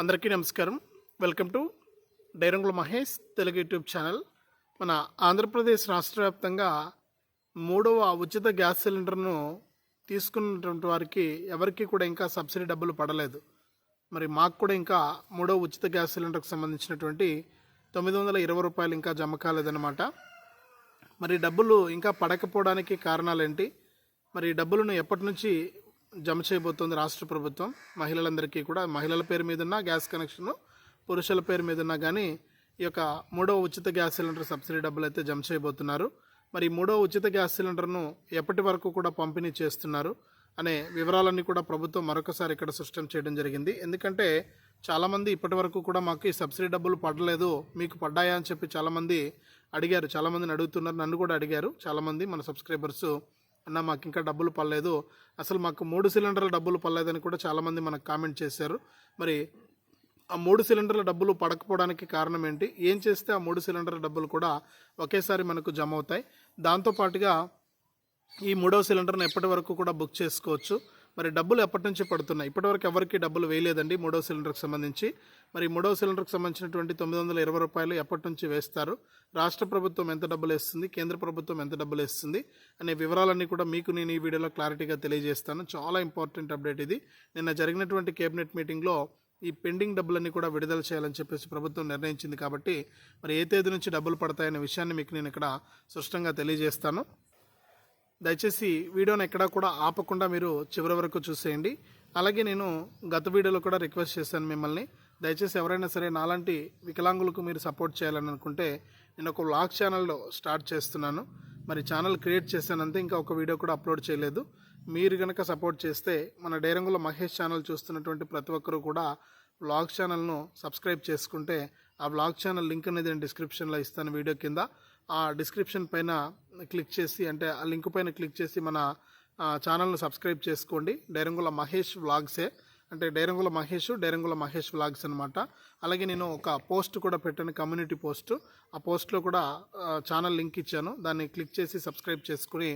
అందరికీ నమస్కారం. Welcome to డైరంగుల మహేష్ తెలుగు యూట్యూబ్ ఛానల్. మన ఆంధ్రప్రదేశ్ రాష్ట్ర వ్యాప్తంగా మూడవ ఉచిత గ్యాస్ సిలిండర్ను తీసుకున్నటువంటి వారికి ఎవరికి కూడా ఇంకా సబ్సిడీ డబ్బులు పడలేదు. మరి మాకు కూడా ఇంకా మూడవ ఉచిత గ్యాస్ సిలిండర్కి సంబంధించినటువంటి తొమ్మిది వందల ఇరవై రూపాయలు ఇంకా జమ కాలేదన్నమాట. మరి డబ్బులు ఇంకా పడకపోవడానికి కారణాలేంటి? మరి డబ్బులను ఎప్పటి నుంచి జమ చేయబోతోంది రాష్ట్ర ప్రభుత్వం. మహిళలందరికీ కూడా మహిళల పేరు మీద ఉన్న గ్యాస్ కనెక్షన్ పురుషుల పేరు మీద ఉన్నా కానీ ఈ యొక్క మూడవ ఉచిత గ్యాస్ సిలిండర్ సబ్సిడీ డబ్బులు అయితే జమ చేయబోతున్నారు. మరి మూడవ ఉచిత గ్యాస్ సిలిండర్ను ఎప్పటి వరకు కూడా పంపిణీ చేస్తున్నారు అనే వివరాలన్నీ కూడా ప్రభుత్వం మరొకసారి ఇక్కడ స్పష్టం చేయడం జరిగింది. ఎందుకంటే చాలామంది ఇప్పటి వరకు కూడా మాకు ఈ సబ్సిడీ డబ్బులు పడలేదు మీకు పడ్డాయా అని చెప్పి చాలామంది అడిగారు. చాలామందిని అడుగుతున్నారు నన్ను కూడా అడిగారు. చాలామంది మన సబ్స్క్రైబర్స్ అన్న మాకు ఇంకా డబ్బులు పడలేదు. అసలు మాకు మూడు సిలిండర్ల డబ్బులు పడలేదని కూడా చాలామంది మనకు కామెంట్ చేశారు. మరి ఆ మూడు సిలిండర్ల డబ్బులు పడకపోవడానికి కారణం ఏంటి? ఏం చేస్తే ఆ మూడు సిలిండర్ల డబ్బులు కూడా ఒకేసారి మనకు జమ అవుతాయి దాంతోపాటుగా ఈ మూడవ సిలిండర్ను ఎప్పటి వరకు కూడా బుక్ చేసుకోవచ్చు? మరి డబ్బులు ఎప్పటి నుంచి పడుతున్నాయి? ఇప్పటివరకు ఎవరికి డబ్బులు వేయలేదండి మూడో సిలిండర్కి సంబంధించి. మరి మూడో సిలిండర్కి సంబంధించినటువంటి తొమ్మిది వందల ఇరవై రూపాయలు ఎప్పటి నుంచి వేస్తారు? రాష్ట్ర ప్రభుత్వం ఎంత డబ్బులు వేస్తుంది? కేంద్ర ప్రభుత్వం ఎంత డబ్బులు వేస్తుంది? అనే వివరాలన్నీ కూడా మీకు నేను ఈ వీడియోలో క్లారిటీగా తెలియజేస్తాను. చాలా ఇంపార్టెంట్ అప్డేట్ ఇది. నిన్న జరిగినటువంటి కేబినెట్ మీటింగ్లో ఈ పెండింగ్ డబ్బులన్నీ కూడా విడుదల చేయాలని చెప్పేసి ప్రభుత్వం నిర్ణయించింది కాబట్టి మరి ఏ తేదీ నుంచి డబ్బులు పడతాయనే విషయాన్ని మీకు నేను ఇక్కడ స్పష్టంగా తెలియజేస్తాను. దయచేసి వీడియోని ఎక్కడా కూడా ఆపకుండా మీరు చివరి వరకు చూసేయండి. అలాగే నేను గత వీడియోలో కూడా రిక్వెస్ట్ చేశాను మిమ్మల్ని. దయచేసి ఎవరైనా సరే నాలాంటి వికలాంగులకు మీరు సపోర్ట్ చేయాలని అనుకుంటే నేను ఒక వ్లాగ్ ఛానల్లో స్టార్ట్ చేస్తున్నాను. మరి ఛానల్ క్రియేట్ చేశానంతే ఇంకా ఒక వీడియో కూడా అప్లోడ్ చేయలేదు. మీరు కనుక సపోర్ట్ చేస్తే మన డైరంగుల మహేష్ ఛానల్ చూస్తున్నటువంటి ప్రతి ఒక్కరూ కూడా వ్లాగ్ ఛానల్ను సబ్స్క్రైబ్ చేసుకుంటే ఆ వ్లాగ్ ఛానల్ లింక్ అనేది నేను డిస్క్రిప్షన్లో ఇస్తాను వీడియో కింద. ఆ డిస్క్రిప్షన్ పైన క్లిక్ చేసి అంటే ఆ లింక్ పైన క్లిక్ చేసి మన ఛానల్ను సబ్స్క్రైబ్ చేసుకోండి. డైరంగుల మహేష్ వ్లాగ్సే. అంటే డైరంగుల మహేష్ డైరంగుల మహేష్ వ్లాగ్స్ అనమాట అలాగే నేను ఒక పోస్ట్ కూడా పెట్టాను కమ్యూనిటీ పోస్ట్ ఆ పోస్ట్లో కూడా ఛానల్ లింక్ ఇచ్చాను. దాన్ని క్లిక్ చేసి సబ్స్క్రైబ్ చేసుకుని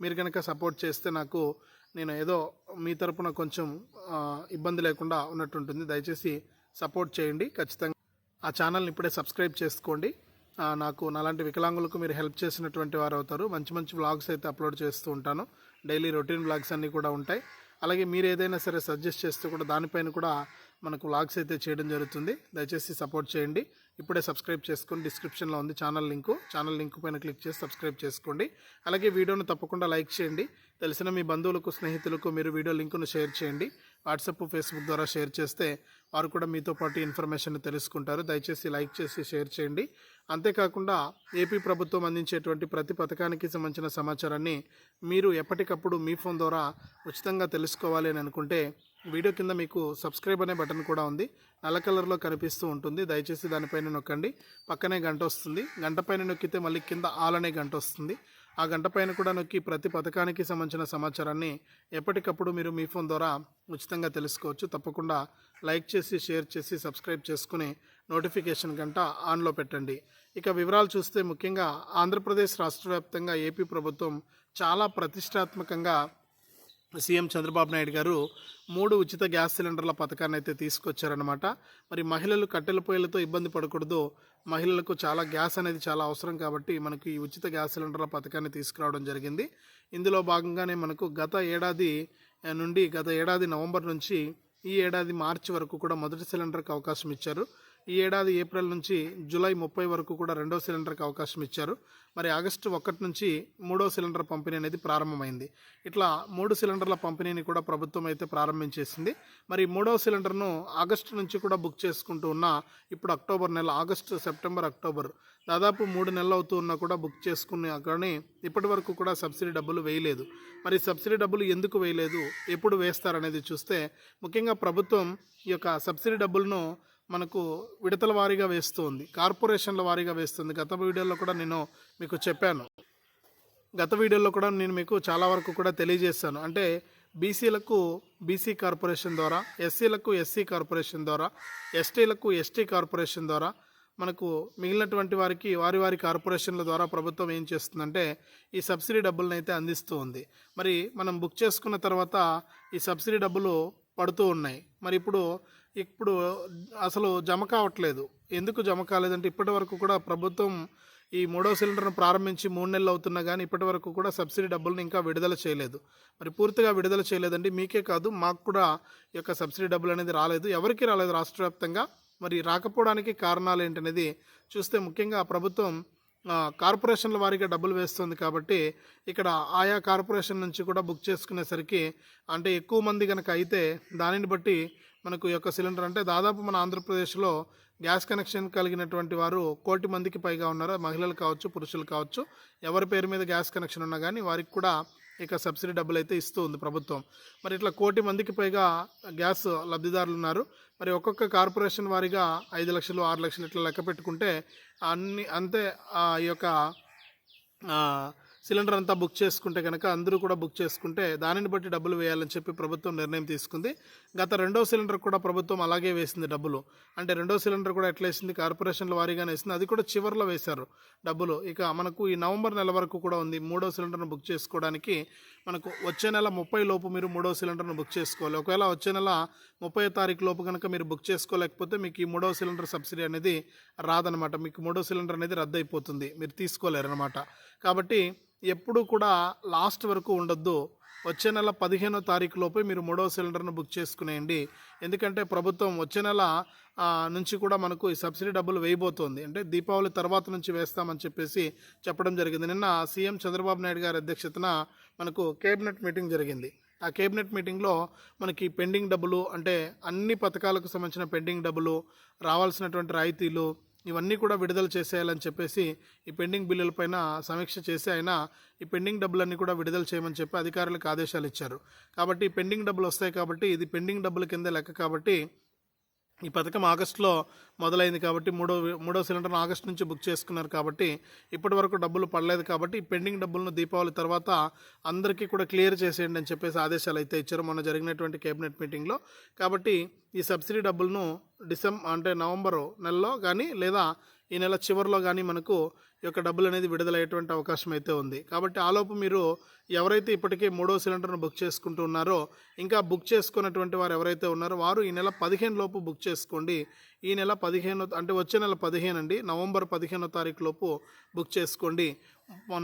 మీరు కనుక సపోర్ట్ చేస్తే నాకు నేను ఏదో మీ తరపున కొంచెం ఇబ్బంది లేకుండా ఉన్నట్టుంటుంది దయచేసి సపోర్ట్ చేయండి. ఖచ్చితంగా ఆ ఛానల్ని ఇప్పుడే సబ్స్క్రైబ్ చేసుకోండి. నాకు నాలాంటి వికలాంగులకు మీరు హెల్ప్ చేసినటువంటి వారు అవుతారు. మంచి మంచి వ్లాగ్స్ అయితే అప్లోడ్ చేస్తూ ఉంటాను. డైలీ రొటీన్ వ్లాగ్స్ అన్నీ కూడా ఉంటాయి. అలాగే మీరు ఏదైనా సరే సజెస్ట్ చేస్తే కూడా దానిపైన కూడా మనకు వ్లాగ్స్ అయితే చేయడం జరుగుతుంది. దయచేసి సపోర్ట్ చేయండి. ఇప్పుడే సబ్స్క్రైబ్ చేసుకొని డిస్క్రిప్షన్లో ఉంది ఛానల్ లింకు. ఛానల్ లింక్ పైన క్లిక్ చేసి సబ్స్క్రైబ్ చేసుకోండి. అలాగే వీడియోను తప్పకుండా లైక్ చేయండి. తెలిసిన మీ బంధువులకు స్నేహితులకు మీరు వీడియో లింకును షేర్ చేయండి. వాట్సాప్ ఫేస్బుక్ ద్వారా షేర్ చేస్తే వారు కూడా మీతో పాటు ఇన్ఫర్మేషన్ తెలుసుకుంటారు. దయచేసి లైక్ చేసి షేర్ చేయండి. అంతేకాకుండా ఏపీ ప్రభుత్వం అందించేటువంటి ప్రతి పథకానికి సంబంధించిన సమాచారాన్ని మీరు ఎప్పటికప్పుడు మీ ఫోన్ ద్వారా ఉచితంగా తెలుసుకోవాలి అని అనుకుంటే వీడియో కింద మీకు సబ్స్క్రైబ్ అనే బటన్ కూడా ఉంది. నల్ల కలర్లో కనిపిస్తూ ఉంటుంది. దయచేసి దానిపైన నొక్కండి. పక్కనే గంట వస్తుంది. గంట పైన నొక్కితే మళ్ళీ కింద ఆల్ అనే గంట వస్తుంది. ఆ గంట పైన కూడా నొక్కి ప్రతి పథకానికి సంబంధించిన సమాచారాన్ని ఎప్పటికప్పుడు మీరు మీ ఫోన్ ద్వారా ఉచితంగా తెలుసుకోవచ్చు. తప్పకుండా లైక్ చేసి షేర్ చేసి సబ్స్క్రైబ్ చేసుకుని నోటిఫికేషన్ గంట ఆన్లో పెట్టండి. ఇక వివరాలు చూస్తే ముఖ్యంగా ఆంధ్రప్రదేశ్ రాష్ట్ర వ్యాప్తంగా ఏపీ ప్రభుత్వం చాలా ప్రతిష్టాత్మకంగా సీఎం చంద్రబాబు నాయుడు గారు మూడు ఉచిత గ్యాస్ సిలిండర్ల పథకాన్ని అయితే తీసుకొచ్చారనమాట మరి మహిళలు కట్టెల పొయ్యిలతో ఇబ్బంది పడకూడదు. మహిళలకు చాలా గ్యాస్ అనేది చాలా అవసరం కాబట్టి మనకి ఈ ఉచిత గ్యాస్ సిలిండర్ల పథకాన్ని తీసుకురావడం జరిగింది. ఇందులో భాగంగానే మనకు గత ఏడాది నుండి గత ఏడాది నవంబర్ నుంచి ఈ ఏడాది మార్చి వరకు కూడా మొదటి సిలిండర్కి అవకాశం ఇచ్చారు. ఈ ఏడాది ఏప్రిల్ నుంచి జూలై ముప్పై వరకు కూడా రెండో సిలిండర్కి అవకాశం ఇచ్చారు. మరి ఆగస్టు ఒకటి నుంచి మూడో సిలిండర్ పంపిణీ అనేది ప్రారంభమైంది. ఇట్లా మూడు సిలిండర్ల పంపిణీని కూడా ప్రభుత్వం అయితే ప్రారంభించేసింది. మరి మూడో సిలిండర్ను ఆగస్టు నుంచి కూడా బుక్ చేసుకుంటూ ఉన్న ఇప్పుడు అక్టోబర్ నెల ఆగస్టు సెప్టెంబర్ అక్టోబర్ దాదాపు మూడు నెలలు అవుతూ ఉన్నా కూడా బుక్ చేసుకునే కానీ ఇప్పటి వరకు కూడా సబ్సిడీ డబ్బులు వేయలేదు. మరి సబ్సిడీ డబ్బులు ఎందుకు వేయలేదు? ఎప్పుడు వేస్తారనేది చూస్తే ముఖ్యంగా ప్రభుత్వం ఈ యొక్క సబ్సిడీ డబ్బులను మనకు విడతల వారీగా వేస్తుంది. కార్పొరేషన్ల వారీగా వేస్తుంది. గత వీడియోలో కూడా నేను మీకు చెప్పాను. గత వీడియోలో కూడా నేను మీకు చాలా వరకు కూడా తెలియజేస్తాను అంటే బీసీలకు బీసీ కార్పొరేషన్ ద్వారా ఎస్సీలకు ఎస్సీ కార్పొరేషన్ ద్వారా ఎస్టీలకు ఎస్టీ కార్పొరేషన్ ద్వారా మనకు మిగిలినటువంటి వారికి వారి వారి కార్పొరేషన్ల ద్వారా ప్రభుత్వం ఏం చేస్తుందంటే ఈ సబ్సిడీ డబ్బులను అయితే అందిస్తూ ఉంది మరి మనం బుక్ చేసుకున్న తర్వాత ఈ సబ్సిడీ డబ్బులు పడుతూ ఉన్నాయి. మరి ఇప్పుడు ఇప్పుడు అసలు జమ కావట్లేదు. ఎందుకు జమ కాలేదంటే ఇప్పటి వరకు కూడా ప్రభుత్వం ఈ మూడో సిలిండర్ను ప్రారంభించి మూడు నెలలు అవుతున్నా కానీ ఇప్పటి వరకు కూడా సబ్సిడీ డబ్బులను ఇంకా విడుదల చేయలేదు. మరి పూర్తిగా విడుదల చేయలేదండి. మీకే కాదు మాకు కూడా ఈ యొక్క సబ్సిడీ డబ్బులు అనేది రాలేదు. ఎవరికి రాలేదు రాష్ట్ర వ్యాప్తంగా. మరి రాకపోవడానికి కారణాలు ఏంటనేది చూస్తే ముఖ్యంగా ప్రభుత్వం కార్పొరేషన్ల వారిగా డబ్బులు వేస్తుంది కాబట్టి ఇక్కడ ఆయా కార్పొరేషన్ నుంచి కూడా బుక్ చేసుకునేసరికి అంటే ఎక్కువ మంది కనుక అయితే దానిని బట్టి మనకు యొక్క సిలిండర్ అంటే దాదాపు మన ఆంధ్రప్రదేశ్లో గ్యాస్ కనెక్షన్ కలిగినటువంటి వారు కోటి మందికి పైగా ఉన్నారు. మహిళలు కావచ్చు పురుషులు కావచ్చు. ఎవరి పేరు మీద గ్యాస్ కనెక్షన్ ఉన్నా కానీ వారికి కూడా ఇక సబ్సిడీ డబ్బులు అయితే ఇస్తూ ఉంది ప్రభుత్వం. మరి ఇట్లా కోటి మందికి పైగా గ్యాస్ లబ్ధిదారులు ఉన్నారు. మరి ఒక్కొక్క కార్పొరేషన్ వారిగా ఐదు లక్షలు ఆరు లక్షలు ఇట్లా లెక్క పెట్టుకుంటే అన్ని అంతే ఆ ఈ యొక్క సిలిండర్ అంతా బుక్ చేసుకుంటే కనుక అందరూ కూడా బుక్ చేసుకుంటే దానిని బట్టి డబ్బులు వేయాలని చెప్పి ప్రభుత్వం నిర్ణయం తీసుకుంది. గత రెండో సిలిండర్ కూడా ప్రభుత్వం అలాగే వేసింది డబ్బులు. అంటే రెండో సిలిండర్ కూడా ఎట్లా వేసింది? కార్పొరేషన్ల వారీగానే వేసింది. అది కూడా చివరిలో వేశారు డబ్బులు. ఇక మనకు ఈ నవంబర్ నెల వరకు కూడా ఉంది మూడో సిలిండర్ను బుక్ చేసుకోవడానికి. మనకు వచ్చే నెల ముప్పై లోపు మీరు మూడో సిలిండర్ను బుక్ చేసుకోవాలి. ఒకవేళ వచ్చే నెల ముప్పై తారీఖు లోపు కనుక మీరు బుక్ చేసుకోలేకపోతే మీకు ఈ మూడో సిలిండర్ సబ్సిడీ అనేది రాదనమాట. మీకు మూడో సిలిండర్ అనేది రద్దు అయిపోతుంది మీరు తీసుకోలేరు అనమాట కాబట్టి ఎప్పుడు కూడా లాస్ట్ వరకు ఉండొద్దు. వచ్చే నెల పదిహేనో తారీఖు లోపే మీరు మూడవ సిలిండర్ను బుక్ చేసుకునేయండి. ఎందుకంటే ప్రభుత్వం వచ్చే నెల నుంచి కూడా మనకు ఈ సబ్సిడీ డబ్బులు వేయబోతోంది. అంటే దీపావళి తర్వాత నుంచి వేస్తామని చెప్పేసి చెప్పడం జరిగింది. నిన్న సీఎం చంద్రబాబు నాయుడు గారి అధ్యక్షతన మనకు కేబినెట్ మీటింగ్ జరిగింది. ఆ కేబినెట్ మీటింగ్లో మనకి పెండింగ్ డబ్బులు అంటే అన్ని పథకాలకు సంబంధించిన పెండింగ్ డబ్బులు రావాల్సినటువంటి రాయితీలు ఇవన్నీ కూడా విడుదల చేసేయాలని చెప్పేసి ఈ పెండింగ్ బిల్లులపైన సమీక్ష చేసి ఆయన ఈ పెండింగ్ డబ్బులన్నీ కూడా విడుదల చేయమని చెప్పి అధికారులకు ఆదేశాలు ఇచ్చారు. కాబట్టి పెండింగ్ డబ్బులు వస్తాయి కాబట్టి ఇది పెండింగ్ డబ్బుల కింద లెక్క కాబట్టి ఈ పథకం ఆగస్టులో మొదలైంది కాబట్టి మూడో మూడో సిలిండర్ను ఆగస్టు నుంచి బుక్ చేసుకున్నారు కాబట్టి ఇప్పటి వరకు డబ్బులు పడలేదు కాబట్టి పెండింగ్ డబ్బులను దీపావళి తర్వాత అందరికీ కూడా క్లియర్ చేసేయండి అని చెప్పేసి ఆదేశాలు అయితే ఇచ్చారు మొన్న జరిగినటువంటి కేబినెట్ మీటింగ్లో. కాబట్టి ఈ సబ్సిడీ డబ్బులను డిసెంబర్ అంటే నవంబర్ నెలలో కానీ లేదా ఈ నెల చివరిలో కానీ మనకు ఈ యొక్క డబ్బులు అనేది విడుదలయ్యేటువంటి అవకాశం అయితే ఉంది. కాబట్టి ఆలోపు మీరు ఎవరైతే ఇప్పటికే మూడో సిలిండర్ను బుక్ చేసుకుంటూ ఉన్నారో ఇంకా బుక్ చేసుకున్నటువంటి వారు ఎవరైతే ఉన్నారో వారు ఈ నెల పదిహేను లోపు బుక్ చేసుకోండి. ఈ నెల పదిహేను అంటే వచ్చే నెల పదిహేను అండి నవంబర్ పదిహేనో తారీఖు లోపు బుక్ చేసుకోండి.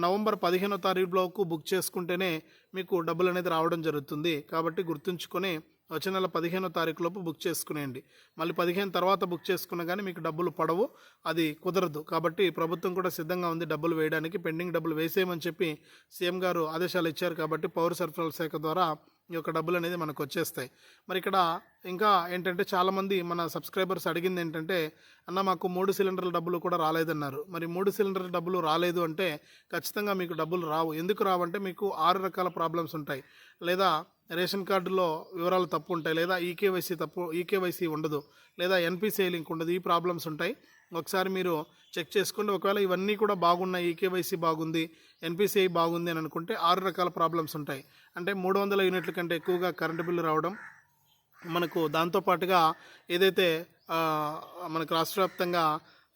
నవంబర్ పదిహేనో తారీఖులోపు బుక్ చేసుకుంటేనే మీకు డబ్బులు అనేది రావడం జరుగుతుంది. కాబట్టి గుర్తుంచుకొని వచ్చే నెల పదిహేనో తారీఖు లోపు బుక్ చేసుకునేయండి. మళ్ళీ పదిహేను తర్వాత బుక్ చేసుకున్నా కానీ మీకు డబ్బులు పడవు అది కుదరదు. కాబట్టి ప్రభుత్వం కూడా సిద్ధంగా ఉంది డబ్బులు వేయడానికి పెండింగ్ డబ్బులు వేసేయమని చెప్పి సీఎం గారు ఆదేశాలు ఇచ్చారు. కాబట్టి పౌర సరఫరాల శాఖ ద్వారా ఈ యొక్క డబ్బులు అనేది మనకు వచ్చేస్తాయి మరి ఇక్కడ ఇంకా ఏంటంటే చాలామంది మన సబ్స్క్రైబర్స్ అడిగింది ఏంటంటే అన్న మాకు మూడు సిలిండర్ల డబ్బులు కూడా రాలేదన్నారు. మరి మూడు సిలిండర్ల డబ్బులు రాలేదు అంటే ఖచ్చితంగా మీకు డబ్బులు రావు. ఎందుకు రావంటే మీకు ఆరు రకాల ప్రాబ్లమ్స్ ఉంటాయి. లేదా రేషన్ కార్డులో వివరాలు తప్పు ఉంటాయి. లేదా ఈకేవైసీ తప్పు ఈకేవైసీ ఉండదు. లేదా ఎన్పిసిఐ లింక్ ఉండదు. ఈ ప్రాబ్లమ్స్ ఉంటాయి. ఒకసారి మీరు చెక్ చేసుకోండి. ఒకవేళ ఇవన్నీ కూడా బాగున్నాయి ఈకేవైసీ బాగుంది ఎన్పిసిఐ బాగుంది అని అనుకుంటే ఆరు రకాల ప్రాబ్లమ్స్ ఉంటాయి. అంటే మూడు వందల యూనిట్ల కంటే ఎక్కువగా కరెంటు బిల్లు రావడం మనకు దాంతోపాటుగా ఏదైతే మనకు రాష్ట్ర వ్యాప్తంగా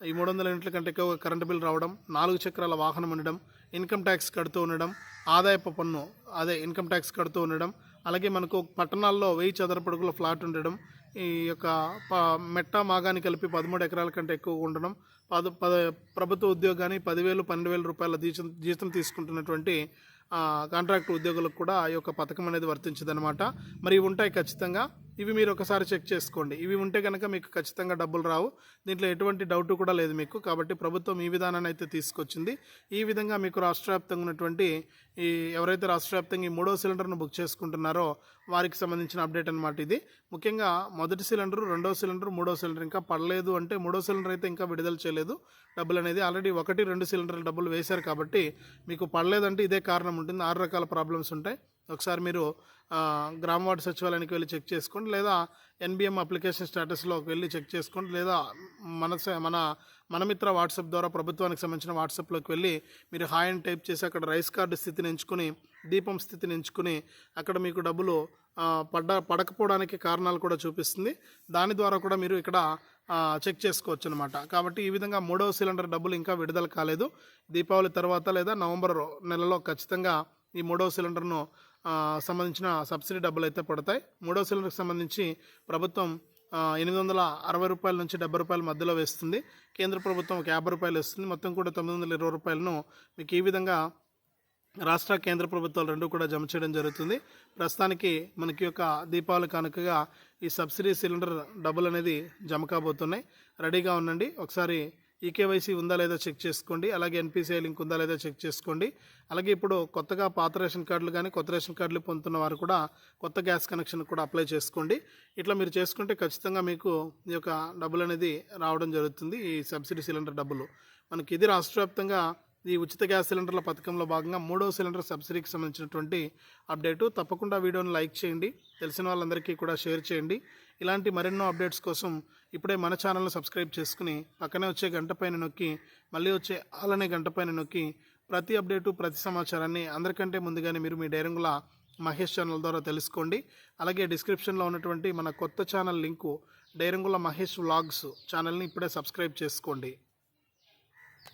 ఈ మూడు వందల యూనిట్ల కంటే ఎక్కువ కరెంటు బిల్ రావడం నాలుగు చక్రాల వాహనం ఉండడం ఇన్కమ్ ట్యాక్స్ కడుతూ ఉండడం ఆదాయపు పన్ను అదే ఇన్కమ్ ట్యాక్స్ కడుతూ ఉండడం అలాగే మనకు పట్టణాల్లో వెయ్యి చదరపడుగుల ఫ్లాట్ ఉండడం ఈ యొక్క ప మెట్ట మాగాని కలిపి పదమూడు ఎకరాల కంటే ఎక్కువ ఉండడం పద పద ప్రభుత్వ ఉద్యోగాన్ని పదివేలు పన్నెండు వేల రూపాయల జీతం జీతం తీసుకుంటున్నటువంటి కాంట్రాక్ట్ ఉద్యోగులకు కూడా ఈ యొక్క పథకం అనేది వర్తించదనమాట మరి ఉంటాయి ఖచ్చితంగా. ఇవి మీరు ఒకసారి చెక్ చేసుకోండి. ఇవి ఉంటే కనుక మీకు ఖచ్చితంగా డబ్బులు రావు. దీంట్లో ఎటువంటి డౌట్ కూడా లేదు మీకు. కాబట్టి ప్రభుత్వం ఈ విధానాన్ని అయితే తీసుకొచ్చింది. ఈ విధంగా మీకు రాష్ట్ర వ్యాప్తంగా ఉన్నటువంటి ఈ ఎవరైతే రాష్ట్ర వ్యాప్తంగా ఈ మూడో సిలిండర్ను బుక్ చేసుకుంటున్నారో వారికి సంబంధించిన అప్డేట్ అనమాట ఇది. ముఖ్యంగా మొదటి సిలిండర్ రెండో సిలిండర్ మూడో సిలిండర్ ఇంకా పడలేదు అంటే మూడో సిలిండర్ అయితే ఇంకా విడుదల చేయలేదు. డబ్బులు అనేది ఆల్రెడీ ఒకటి రెండు సిలిండర్ల డబ్బులు వేశారు కాబట్టి మీకు పడలేదంటే ఇదే కారణం ఉంటుంది. ఆరు రకాల ప్రాబ్లమ్స్ ఉంటాయి. ఒకసారి మీరు గ్రామ వార్డు సచివాలయానికి వెళ్ళి చెక్ చేసుకోండి లేదా ఎన్బిఎం అప్లికేషన్ స్టేటస్లోకి వెళ్ళి చెక్ చేసుకోండి లేదా మన మన మనమిత్ర వాట్సాప్ ద్వారా ప్రభుత్వానికి సంబంధించిన వాట్సాప్లోకి వెళ్ళి మీరు హాయ్ అని టైప్ చేసి అక్కడ రైస్ కార్డు స్థితిని ఎంచుకుని దీపం స్థితిని ఎంచుకుని అక్కడ మీకు డబ్బులు పడ్డ పడకపోవడానికి కారణాలు కూడా చూపిస్తుంది. దాని ద్వారా కూడా మీరు ఇక్కడ చెక్ చేసుకోవచ్చు అనమాట కాబట్టి ఈ విధంగా మూడవ సిలిండర్ డబ్బులు ఇంకా విడుదల కాలేదు. దీపావళి తర్వాత లేదా నవంబర్ నెలలో ఖచ్చితంగా ఈ మూడవ సిలిండర్ను సంబంధించిన సబ్సిడీ డబ్బులు అయితే పడతాయి. మూడో సిలిండర్కి సంబంధించి ప్రభుత్వం ఎనిమిది వందల అరవై రూపాయల నుంచి డెబ్బై రూపాయల మధ్యలో వేస్తుంది. కేంద్ర ప్రభుత్వం ఒక యాభై రూపాయలు ఇస్తుంది మొత్తం కూడా తొమ్మిది వందల ఇరవై రూపాయలను మీకు ఈ విధంగా రాష్ట్ర కేంద్ర ప్రభుత్వాలు రెండు కూడా జమ చేయడం జరుగుతుంది. ప్రస్తుతానికి మనకి యొక్క దీపావళి కానుకగా ఈ సబ్సిడీ సిలిండర్ డబ్బులు అనేది జమ కాబోతున్నాయి. రెడీగా ఉండండి. ఒకసారి ఈకేవైసీ ఉందా లేదా చెక్ చేసుకోండి. అలాగే ఎన్పిసిఐ లింక్ ఉందా లేదా చెక్ చేసుకోండి. అలాగే ఇప్పుడు కొత్తగా పాత రేషన్ కార్డులు కానీ కొత్త రేషన్ కార్డులు పొందుతున్న వారు కూడా కొత్త గ్యాస్ కనెక్షన్ కూడా అప్లై చేసుకోండి. ఇట్లా మీరు చేసుకుంటే ఖచ్చితంగా మీకు ఈ యొక్క డబ్బులు అనేది రావడం జరుగుతుంది. ఈ సబ్సిడీ సిలిండర్ డబ్బులు. మనకి ఇది రాష్ట్ర వ్యాప్తంగా ఈ ఉచిత గ్యాస్ సిలిండర్ల పథకంలో భాగంగా మూడో సిలిండర్ సబ్సిడీకి సంబంధించినటువంటి అప్డేటు. తప్పకుండా వీడియోని లైక్ చేయండి. తెలిసిన వాళ్ళందరికీ కూడా షేర్ చేయండి. ఇలాంటి మరెన్నో అప్డేట్స్ కోసం ఇప్పుడే మన ఛానల్ను సబ్స్క్రైబ్ చేసుకుని పక్కనే వచ్చే గంట పైన నొక్కి మళ్ళీ వచ్చే అలానే గంట పైన నొక్కి ప్రతి అప్డేటు ప్రతి సమాచారాన్ని అందరికంటే ముందుగానే మీరు మీ డైరంగుల మహేష్ ఛానల్ ద్వారా తెలుసుకోండి. అలాగే డిస్క్రిప్షన్లో ఉన్నటువంటి మన కొత్త channel link Dairangula Mahesh vlogs ఛానల్ని ఇప్పుడే సబ్స్క్రైబ్ చేసుకోండి.